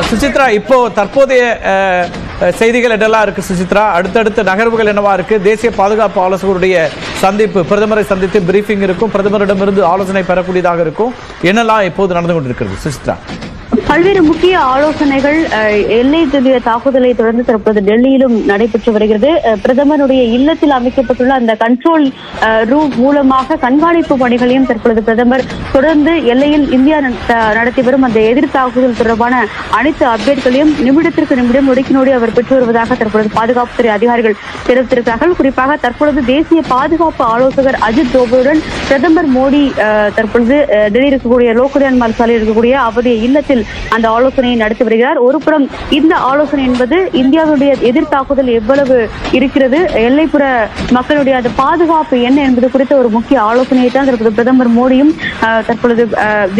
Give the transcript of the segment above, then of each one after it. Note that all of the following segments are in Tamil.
சுசித்ரா இப்போ தற்போதைய செய்திகள் என்னெல்லாம் இருக்கு சுசித்ரா? அடுத்தடுத்த நகர்வுகள் என்னவா இருக்கு? தேசிய பாதுகாப்பு ஆலோசகருடைய சந்திப்பு பிரதமரை சந்தித்து பிரீஃபிங் இருக்கும். பிரதமரிடமிருந்து ஆலோசனை பெறக்கூடியதாக இருக்கும். என்னெல்லாம் இப்போது நடந்து கொண்டிருக்கிறது சுசித்ரா? பல்வேறு முக்கிய ஆலோசனைகள் எல்லை துல்லிய தாக்குதலை தொடர்ந்து தற்போது டெல்லியிலும் நடைபெற்று வருகிறது. பிரதமருடைய இல்லத்தில் அமைக்கப்பட்டுள்ள அந்த கண்ட்ரோல் ரூம் மூலமாக கண்காணிப்பு பணிகளையும் தற்பொழுது பிரதமர் தொடர்ந்து எல்லையில் இந்தியா நடத்தி வரும் அந்த எதிர் தாக்குதல் தொடர்பான அனைத்து அப்டேட்களையும் நிமிடத்திற்கு நிமிடம் நொடிக்கு நொடி அவர் பெற்று வருவதாக தற்பொழுது பாதுகாப்புத்துறை அதிகாரிகள் தெரிவித்திருக்கிறார்கள். குறிப்பாக தற்பொழுது தேசிய பாதுகாப்பு ஆலோசகர் அஜித் தோபுடன் பிரதமர் மோடி அஹ், தற்பொழுது டெல்லி இருக்கக்கூடிய லோக்கலியான் மால் சாலையில் இருக்கக்கூடிய அவருடைய இல்லத்தில் அந்த ஆலோசனையை நடத்தி வருகிறார். ஒருபுறம் இந்த ஆலோசனை என்பது இந்தியாவுடைய எதிர் தாக்குதல் எவ்வளவு இருக்கிறது? எல்லைப்புற மக்களுடைய அந்த பாதுகாப்பு என்ன என்பது குறித்த ஒரு முக்கிய ஆலோசனையை தான் தற்போது பிரதமர் மோடியும் தற்பொழுது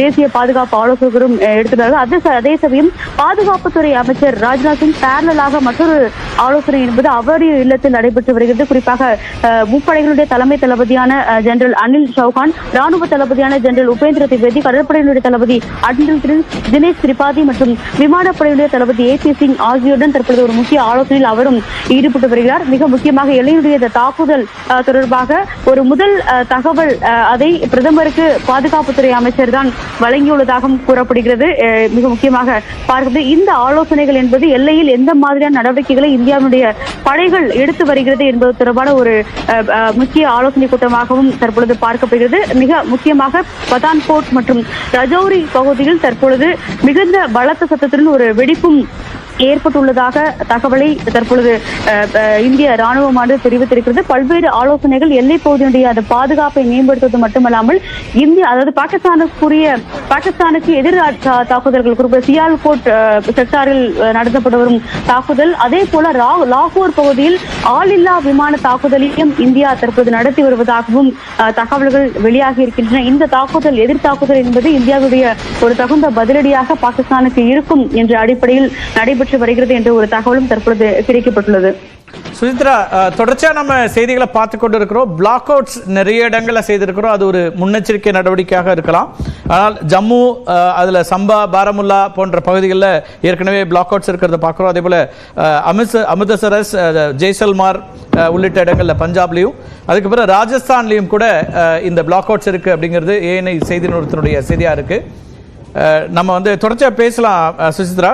தேசிய பாதுகாப்பு ஆலோசகரும் எடுத்துள்ளார்கள் அதே அதே சமயம் பாதுகாப்புத்துறை அமைச்சர் ராஜ்நாத் சிங் பேரலாக மற்றொரு ஆலோசனை என்பது அவருடைய இல்லத்தில் நடைபெற்று வருகிறது. குறிப்பாக முப்படைகளுடைய தலைமை தளபதியான ஜெனரல் அனில் சௌஹான் ராணுவ தளபதியான ஜெனரல் உபேந்திர திவேதி கடற்படையினுடைய தளபதி அட்மிரல் தினேஷ் திரிபாதி மற்றும் விமானப்படையுடைய தளபதி ஏ பி சிங் ஆகியோருடன் தற்பொழுது ஒரு முக்கிய ஆலோசனையில் அவரும் ஈடுபட்டு வருகிறார். மிக முக்கியமாக எல்லையுடைய தாக்குதல் தொடர்பாக ஒரு முதல் தகவல் அதை பிரதமருக்கு பாதுகாப்புத்துறை அமைச்சர் தான் வழங்கியுள்ளதாகவும் கூறப்படுகிறது. மிக முக்கியமாக பார்க்கிறது இந்த ஆலோசனைகள் என்பது எல்லையில் எந்த மாதிரியான நடவடிக்கைகளை இந்தியாவுடைய படைகள் எடுத்து வருகிறது என்பது தொடர்பான ஒரு முக்கிய ஆலோசனை கூட்டமாகவும் தற்பொழுது பார்க்கப்படுகிறது. மிக முக்கியமாக பதான்கோட் மற்றும் ரஜௌரி பகுதியில் தற்பொழுது மிக மிகுந்த பலத்த சத்தத்துடன் ஒரு வெடிப்பும் ஏற்பட்டுள்ளதாக தகவலை தற்பொழுது இந்திய ராணுவமானது தெரிவித்திருக்கிறது. பல்வேறு ஆலோசனைகள் எல்லை பகுதியினுடைய அந்த பாதுகாப்பை மேம்படுத்துவது மட்டுமல்லாமல் இந்திய அதாவது பாகிஸ்தானுக்குரிய பாகிஸ்தானுக்கு எதிர் தாக்குதல்கள் குறிப்பாக சியால்கோட் செக்டாரில் நடத்தப்பட்டு வரும் தாக்குதல் அதே போல லாகூர் பகுதியில் ஆளில்லா விமான தாக்குதலையும் இந்தியா தற்போது நடத்தி வருவதாகவும் தகவல்கள் வெளியாகி இருக்கின்றன. இந்த தாக்குதல் எதிர் தாக்குதல் என்பது இந்தியாவுடைய ஒரு தகுந்த பதிலடியாக பாகிஸ்தானுக்கு இருக்கும் என்ற அடிப்படையில் நடைபெற்று வருகிறது என்ற ஒரு தகவலும் தற்பொழுது கிடைக்கப்பட்டுள்ளது. சுஜித்ரா தொடர்ச்சியா நம்ம செய்திகளை பார்த்து கொண்டு இருக்கிறோம் பிளாக் அவுட்ஸ் நிறைய இடங்களில் செய்திருக்கிறோம். அது ஒரு முன்னெச்சரிக்கை நடவடிக்கையாக இருக்கலாம். ஆனால் ஜம்மு அதுல சம்பா பாரமுல்லா போன்ற பகுதிகளில் ஏற்கனவே பிளாக் அவுட்ஸ் இருக்கிறத பார்க்குறோம். அதே போல அமிர்த அமிர்தசரஸ் ஜெய்சல்மார் உள்ளிட்ட இடங்களில் பஞ்சாப்லையும் அதுக்கு பிறகு ராஜஸ்தான்லையும் கூட இந்த பிளாக் அவுட்ஸ் இருக்கு அப்படிங்கிறது ஏஎன்ஐ செய்தி நிறுவனத்தினுடைய செய்தியா இருக்கு. நம்ம வந்து தொடர்ச்சியா பேசலாம் சுசித்ரா